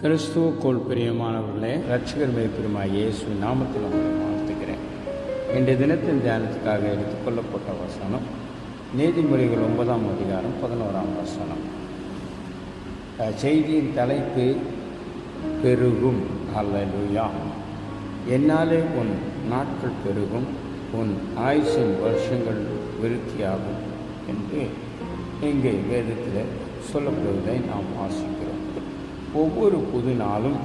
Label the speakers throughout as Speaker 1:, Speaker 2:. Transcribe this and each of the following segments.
Speaker 1: கிறிஸ்துவுக்குள் பிரியமானவர்களே ரட்சகர் பெருமாய் இயேசு நாமத்தில் உங்களை வாழ்த்துக்கிறேன் இன்றைய தினத்தின் தியானத்துக்காக எடுத்துக்கொள்ளப்பட்ட வசனம் நீதிமொழிகள் ஒன்பதாம் அதிகாரம் பதினோராம் வசனம். செய்தியின் தலைப்பு பெருகும். அல்லேலூயா என்னாலே உன் நாட்கள் பெருகும் உன் ஆயுசின் வருஷங்கள் விருத்தியாகும் என்று இங்கே வேதத்தில் சொல்லப்படுவதை நாம் வாசிக்கிறோம். ஒவ்வொரு புது நாளும்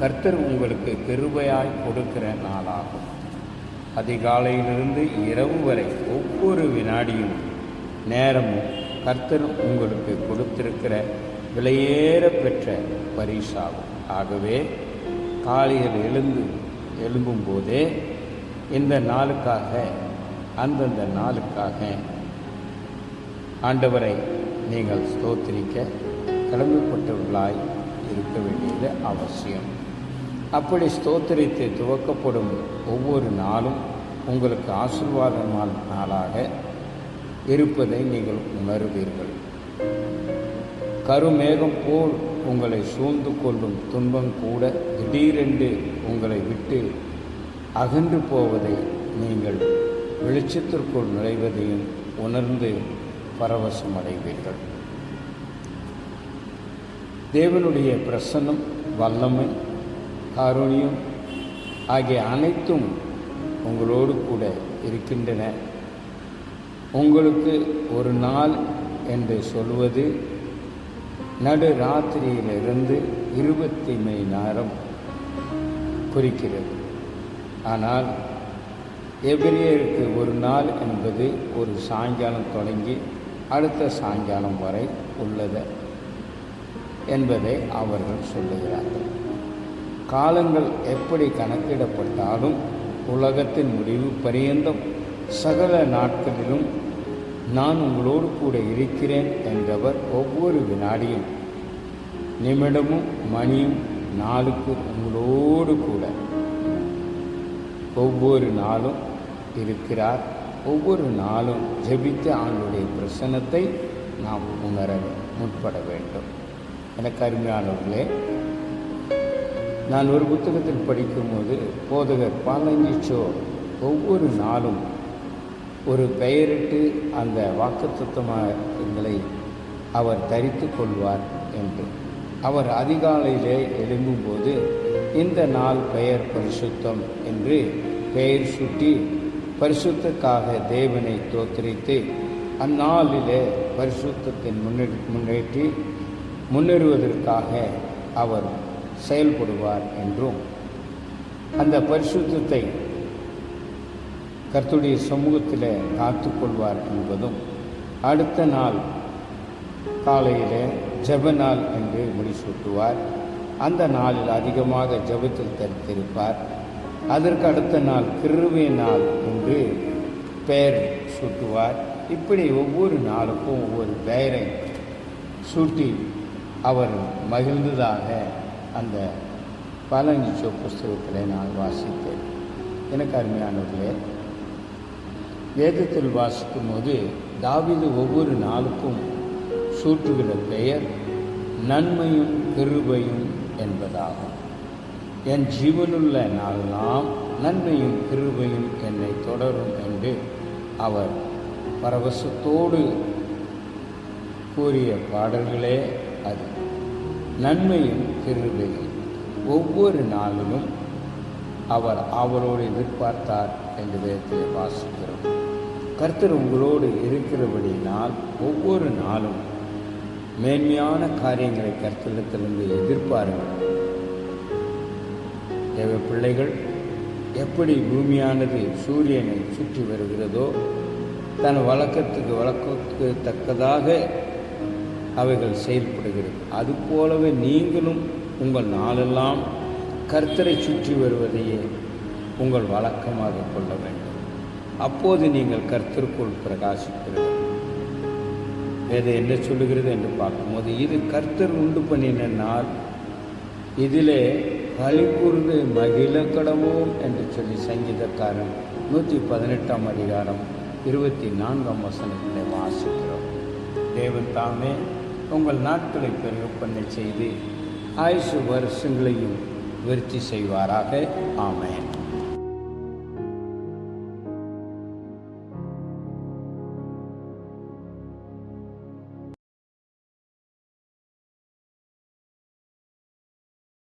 Speaker 1: கர்த்தர் உங்களுக்கு கிருபையாய் கொடுக்கிற நாளாகும். அதிகாலையிலிருந்து இரவு வரை ஒவ்வொரு வினாடியும் நேரமும் கர்த்தர் உங்களுக்கு கொடுத்திருக்கிற விலையேற பெற்ற பரிசாகும். ஆகவே காலையில் எழுந்து எழும்பும் போதே இந்த நாளுக்காக அந்தந்த நாளுக்காக ஆண்டவரை நீங்கள் ஸ்தோத்திரிக்க கடமைப்பட்டவர்களாய் இருக்க வேண்டியது அவசியம். அப்படி ஸ்தோத்திரித்து துவக்கப்படும் ஒவ்வொரு நாளும் உங்களுக்கு ஆசீர்வாதமான நாளாக இருப்பதை நீங்கள் உணர்வீர்கள். கருமேகம் போல் உங்களை சூழ்ந்து கொள்ளும் துன்பம் கூட திடீரென்று உங்களை விட்டு அகன்று போவதை நீங்கள் வெளிச்சத்திற்குள் நுழைவதையும் உணர்ந்து பரவசமடைவீர்கள். தேவனுடைய பிரசன்னம் வல்லமை காரூணியம் ஆகிய அனைத்தும் உங்களோடு கூட இருக்கின்றன. உங்களுக்கு ஒரு நாள் என்று சொல்வது நடு ராத்திரியிலிருந்து இருபத்தி மணி நேரம் குறிக்கிறது. ஆனால் எபிரியருக்கு ஒரு நாள் என்பது ஒரு சாயங்காலம் தொடங்கி அடுத்த சாயங்காலம் வரை உள்ளது. என்பதை அவர்கள் சொல்லுகிறார்கள். காலங்கள் எப்படி கணக்கிடப்பட்டாலும் உலகத்தின் முடிவு பரியந்தம். சகல நாட்களிலும் நான் உங்களோடு கூட இருக்கிறேன் என்றவர் ஒவ்வொரு வினாடியும் நிமிடமும் மணியும் நாளுக்கு உங்களோடு கூட ஒவ்வொரு நாளும் இருக்கிறார். ஒவ்வொரு நாளும் ஜெபித்த ஆண்டுடைய பிரசனத்தை நாம் உணர முற்பட வேண்டும். எனக்கு அருமையானவர்களே நான் ஒரு புத்தகத்தில் படிக்கும்போது போதகர் பாலஞ்சிச்சோ ஒவ்வொரு நாளும் ஒரு பெயரிட்டு அந்த வாக்குத்தத்தங்களை அவர் தரித்து கொள்வார் என்று. அவர் அதிகாலையிலே எழும்பும்போது இந்த நாள் பெயர் பரிசுத்தம் என்று பெயர் சுட்டி பரிசுத்தக்காக தேவனை தோத்தரித்து அந்நாளிலே பரிசுத்தத்தின் முன்னே முன்னேற்றி முன்னேறுவதற்காக அவர் செயல்படுவார் என்றும் அந்த பரிசுத்தத்தை கர்த்துடைய சமூகத்தில் காத்துக்கொள்வார் என்பதும் அடுத்த நாள் காலையில் ஜெப நாள் என்று முடிசூட்டுவார். அந்த நாளில் அதிகமாக ஜெபத்தில் தரித்திருப்பார். அதற்கு அடுத்த நாள் கிருவை நாள் என்று பெயர் சூட்டுவார். இப்படி ஒவ்வொரு நாளுக்கும் ஒவ்வொரு பெயரை சூட்டி அவர் மகிழ்ந்ததாக அந்த பழனிச்சோ புஸ்தகத்தில் நான் வாசித்தேன். எனக்கு அருமையானவர்களே வேதத்தில் வாசிக்கும் போது தாவிது ஒவ்வொரு நாளுக்கும் சூட்டுகிற பெயர் நன்மையும் கிருபையும் என்பதாகும். என் ஜீவனுள்ள நாளெல்லாம் நன்மையும் கிருபையும் என்னை தொடரும் என்று அவர் பரவசத்தோடு கூறிய பாடல்களே அது நன்மையும் கிருபையும் ஒவ்வொரு நாளிலும் அவர் அவரோடு எதிர்பார்த்தார் என்று வேதத்தில் வாசிக்கிறோம். கர்த்தர் உங்களோடு இருக்கிறபடினால் ஒவ்வொரு நாளும் மேன்மையான காரியங்களை கர்த்தரிடத்திலிருந்து எதிர்பாருங்கள். தேவ பிள்ளைகள் எப்படி பூமியானது சூரியனை சுற்றி வருகிறதோ தன் வழக்கத்துக்கு வழக்கத்துக்கு தக்கதாக அவைகள் செயல்படுகிறது. அதுபோலவே நீங்களும் உங்கள் நாளெல்லாம் கர்த்தரை சுற்றி வருவதையே உங்கள் வழக்கமாக கொள்ள வேண்டும். அப்போது நீங்கள் கர்த்தருக்குள் பிரகாசிப்பீர்கள். வேத என்ன சொல்லுகிறது என்று பார்க்கும்போது இது கர்த்தர் உண்டு பண்ணின நாள். இதிலே களி கூர்ந்து மகிழ கடவோம் என்று சொல்லி சங்கீதக்காரன் நூற்றி பதினெட்டாம் அதிகாரம் இருபத்தி நான்காம் வசனத்தில் வாசிக்கிறோம். தேவன் தாமே உங்கள் நாட்களை பெருக செய்து ஆயுசு வருஷங்களையும் விருத்தி செய்வாராக. ஆமேன்.